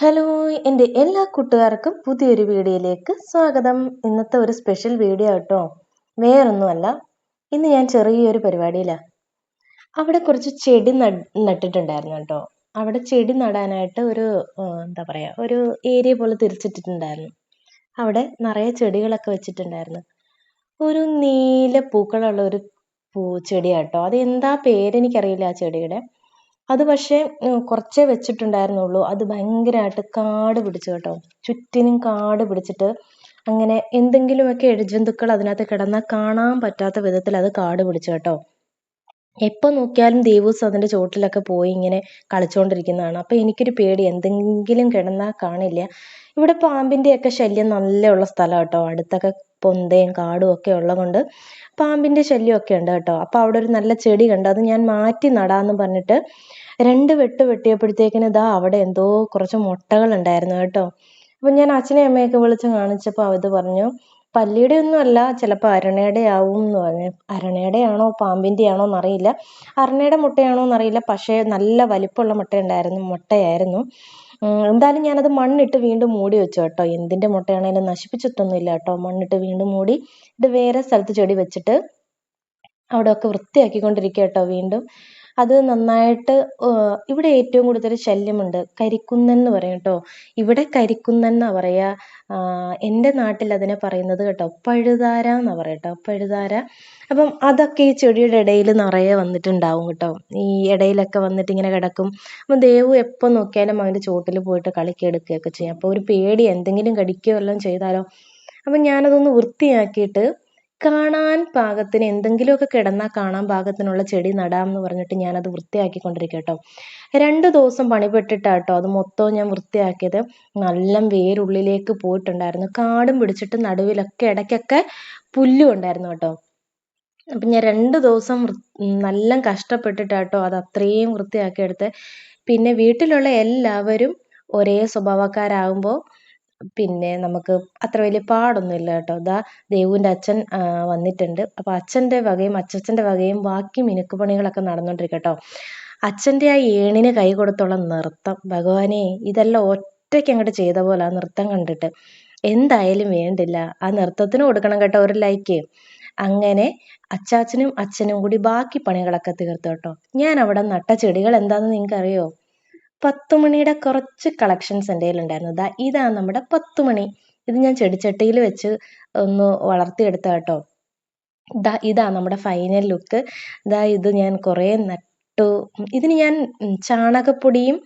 Hello എന്റെ എല്ലാ കൂട്ടുകാർക്കും പുതിയൊരു വീഡിയോയിലേക്ക് സ്വാഗതം. ഇന്നത്തെ ഒരു സ്പെഷ്യൽ വീഡിയോ കേട്ടോ വേറൊന്നുമല്ല ഇന്ന് ഞാൻ ചെറിയൊരു പരിപാടിയിലാണ് അവിടെ കുറച്ച് ചെടി നട്ടിട്ടുണ്ടായിരുന്നു കേട്ടോ. അവിടെ ചെടി നടാനായിട്ട് ഒരു എന്താ പറയുക ഒരു ഏരിയ പോലെ തിരിച്ചിട്ടിട്ടുണ്ടായിരുന്നു. അവിടെ നിറയെ ചെടികളൊക്കെ വെച്ചിട്ടുണ്ടായിരുന്നു. ഒരു നീല പൂക്കളുള്ള ഒരു പൂ ചെടിയാട്ടോ. അത് എന്താ പേരെനിക്കറിയില്ല ആ ചെടിയുടെ. അത് പക്ഷേ കുറച്ചേ വെച്ചിട്ടുണ്ടായിരുന്നുള്ളൂ. അത് ഭയങ്കരമായിട്ട് കാട് പിടിച്ചു കേട്ടോ. ചുറ്റിനും കാട് പിടിച്ചിട്ട് അങ്ങനെ എന്തെങ്കിലുമൊക്കെ ഇഴജന്തുക്കൾ അതിനകത്ത് കിടന്നാൽ കാണാൻ പറ്റാത്ത വിധത്തിൽ അത് കാട് പിടിച്ചു കേട്ടോ. എപ്പോൾ നോക്കിയാലും ദേവൂസ് അതിന്റെ ചോട്ടിലൊക്കെ പോയി ഇങ്ങനെ കളിച്ചുകൊണ്ടിരിക്കുന്നതാണ് അപ്പോൾ എനിക്കൊരു പേടി എന്തെങ്കിലും കിടന്നാൽ കാണില്ല. ഇവിടെ പാമ്പിന്റെയൊക്കെ ശല്യം നല്ല ഉള്ള സ്ഥലം കേട്ടോ. അടുത്തൊക്കെ പൊന്തയും കാടും ഒക്കെ ഉള്ളതുകൊണ്ട് പാമ്പിന്റെ ശല്യമൊക്കെ ഉണ്ട് കേട്ടോ. അപ്പോൾ അവിടെ ഒരു നല്ല ചെടി കണ്ടു അത് ഞാൻ മാറ്റി നടാമെന്ന് പറഞ്ഞിട്ട് രണ്ട് വെട്ട് വെട്ടിയപ്പോഴത്തേക്കിന് ഇതാ അവിടെ എന്തോ കുറച്ച് മുട്ടകൾ ഉണ്ടായിരുന്നു കേട്ടോ. അപ്പം ഞാൻ അച്ഛനെയും അമ്മയൊക്കെ വിളിച്ച് കാണിച്ചപ്പോൾ അവർ പറഞ്ഞു പല്ലിയുടെ ഒന്നും അല്ല ചിലപ്പോൾ അരണയുടെ ആവും എന്ന് പറഞ്ഞു. അരണയുടെ ആണോ പാമ്പിന്റെ ആണോ എന്നറിയില്ല. അരണയുടെ മുട്ടയാണോ എന്നറിയില്ല. പക്ഷേ നല്ല വലിപ്പമുള്ള മുട്ട ഉണ്ടായിരുന്നു മുട്ടയായിരുന്നു. എന്തായാലും ഞാനത് മണ്ണിട്ട് വീണ്ടും മൂടി വെച്ചു കേട്ടോ. എന്തിന്റെ മുട്ടയാണേലും നശിപ്പിച്ചിട്ടൊന്നുമില്ല കേട്ടോ. മണ്ണിട്ട് വീണ്ടും മൂടി ഇത് വേറെ സ്ഥലത്ത് ചെടി വെച്ചിട്ട് അവിടെയൊക്കെ വൃത്തിയാക്കിക്കൊണ്ടിരിക്കുക കേട്ടോ വീണ്ടും. അത് നന്നായിട്ട് ഇവിടെ ഏറ്റവും കൂടുതൽ ശല്യമുണ്ട്. കരിക്കുന്നൻ എന്ന് പറയും കേട്ടോ. ഇവിടെ കരിക്കുന്നൻ എന്നാണ് പറയുക എന്റെ നാട്ടിൽ അതിനെ പറയുന്നത് കേട്ടോ. പഴുതാര എന്നാണ് പറയുക കേട്ടോ. പഴുതാര. അപ്പം അതൊക്കെ ഈ ചെടിയുടെ ഇടയിൽ നിറയെ വന്നിട്ടുണ്ടാവും കേട്ടോ. ഈ ഇടയിലൊക്കെ വന്നിട്ട് ഇങ്ങനെ കിടക്കും. അപ്പം ദേവു എപ്പോൾ നോക്കിയാലും അവന്റെ ചോട്ടിൽ പോയിട്ട് കളിക്കെടുക്കുകയൊക്കെ ചെയ്യും. അപ്പോൾ ഒരു പേടി എന്തെങ്കിലും കടിക്കുകയോ എല്ലാം ചെയ്താലോ? അപ്പം ഞാനതൊന്ന് വൃത്തിയാക്കിയിട്ട് കാണാൻ പാകത്തിന് എന്തെങ്കിലുമൊക്കെ കിടന്നാൽ കാണാൻ പാകത്തിനുള്ള ചെടി നടാമെന്ന് പറഞ്ഞിട്ട് ഞാനത് വൃത്തിയാക്കിക്കൊണ്ടിരിക്കുക കേട്ടോ രണ്ട് ദിവസം പണിപ്പെട്ടിട്ടാട്ടോ അത് മൊത്തവും ഞാൻ വൃത്തിയാക്കിയത്. നല്ല വേരുള്ളിലേക്ക് പോയിട്ടുണ്ടായിരുന്നു. കാടും പിടിച്ചിട്ട് നടുവിലൊക്കെ ഇടയ്ക്കൊക്കെ പുല്ലും ഉണ്ടായിരുന്നു കേട്ടോ. അപ്പം ഞാൻ രണ്ട് ദിവസം നല്ല കഷ്ടപ്പെട്ടിട്ടാട്ടോ അത് അത്രയും വൃത്തിയാക്കിയെടുത്ത്. പിന്നെ വീട്ടിലുള്ള എല്ലാവരും ഒരേ സ്വഭാവക്കാരാകുമ്പോൾ പിന്നെ നമുക്ക് അത്ര വലിയ പാടൊന്നുമില്ല കേട്ടോ. ദാ ദേവുവിന്റെ അച്ഛൻ വന്നിട്ടുണ്ട്. അപ്പോൾ അച്ഛന്റെ വകയും അച്ചച്ഛന്റെ വകയും ബാക്കി മിനുക്ക് പണികളൊക്കെ നടന്നുകൊണ്ടിരിക്കുക കേട്ടോ അച്ഛന്റെ ആ ഏണിന് കൈ കൊടുത്തുള്ള നൃത്തം ഭഗവാനെ ഇതെല്ലാം ഒറ്റയ്ക്ക് അങ്ങോട്ട് ചെയ്ത പോലെ ആ നൃത്തം കണ്ടിട്ട്. എന്തായാലും വേണ്ടില്ല. ആ നൃത്തത്തിന് കൊടുക്കണം കേട്ടോ ഒരു ലൈക്ക്. അങ്ങനെ അച്ചാച്ചനും അച്ഛനും കൂടി ബാക്കി പണികളൊക്കെ തീർത്തു കേട്ടോ. ഞാൻ അവിടെ നട്ട ചെടികൾ എന്താണെന്ന് നിങ്ങൾക്കറിയോ? പത്തുമണിയുടെ കുറച്ച് കളക്ഷൻസ് എന്റെ കയ്യിലുണ്ടായിരുന്നു. ദാ ഇതാണ് നമ്മുടെ പത്തുമണി ഇത് ഞാൻ ചെടിച്ചട്ടിയിൽ വെച്ച് ഒന്ന് വളർത്തിയെടുത്ത കേട്ടോ. ദാ ഇതാ നമ്മുടെ ഫൈനൽ ലുക്ക് ദാ ഇത് ഞാൻ കുറേ നട്ടു. ഇതിന് ഞാൻ ചാണകപ്പൊടിയും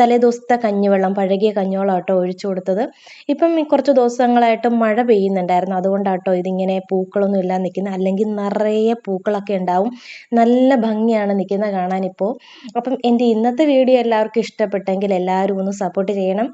തലേ ദിവസത്തെ കഞ്ഞിവെള്ളം പഴകിയ കഞ്ഞിവെള്ളം കേട്ടോ ഒഴിച്ചു കൊടുത്തത്. ഇപ്പം കുറച്ച് ദിവസങ്ങളായിട്ട് മഴ പെയ്യുന്നുണ്ടായിരുന്നു. അതുകൊണ്ടാട്ടോ ഇതിങ്ങനെ പൂക്കളൊന്നും ഇല്ലാതെ നിൽക്കുന്നത്. അല്ലെങ്കിൽ നിറയെ പൂക്കളൊക്കെ ഉണ്ടാവും. നല്ല ഭംഗിയാണ് നിൽക്കുന്നത് കാണാനിപ്പോൾ. അപ്പം എന്റെ ഇന്നത്തെ വീഡിയോ എല്ലാവർക്കും ഇഷ്ടപ്പെട്ടെങ്കിൽ എല്ലാവരും ഒന്ന് സപ്പോർട്ട് ചെയ്യണം.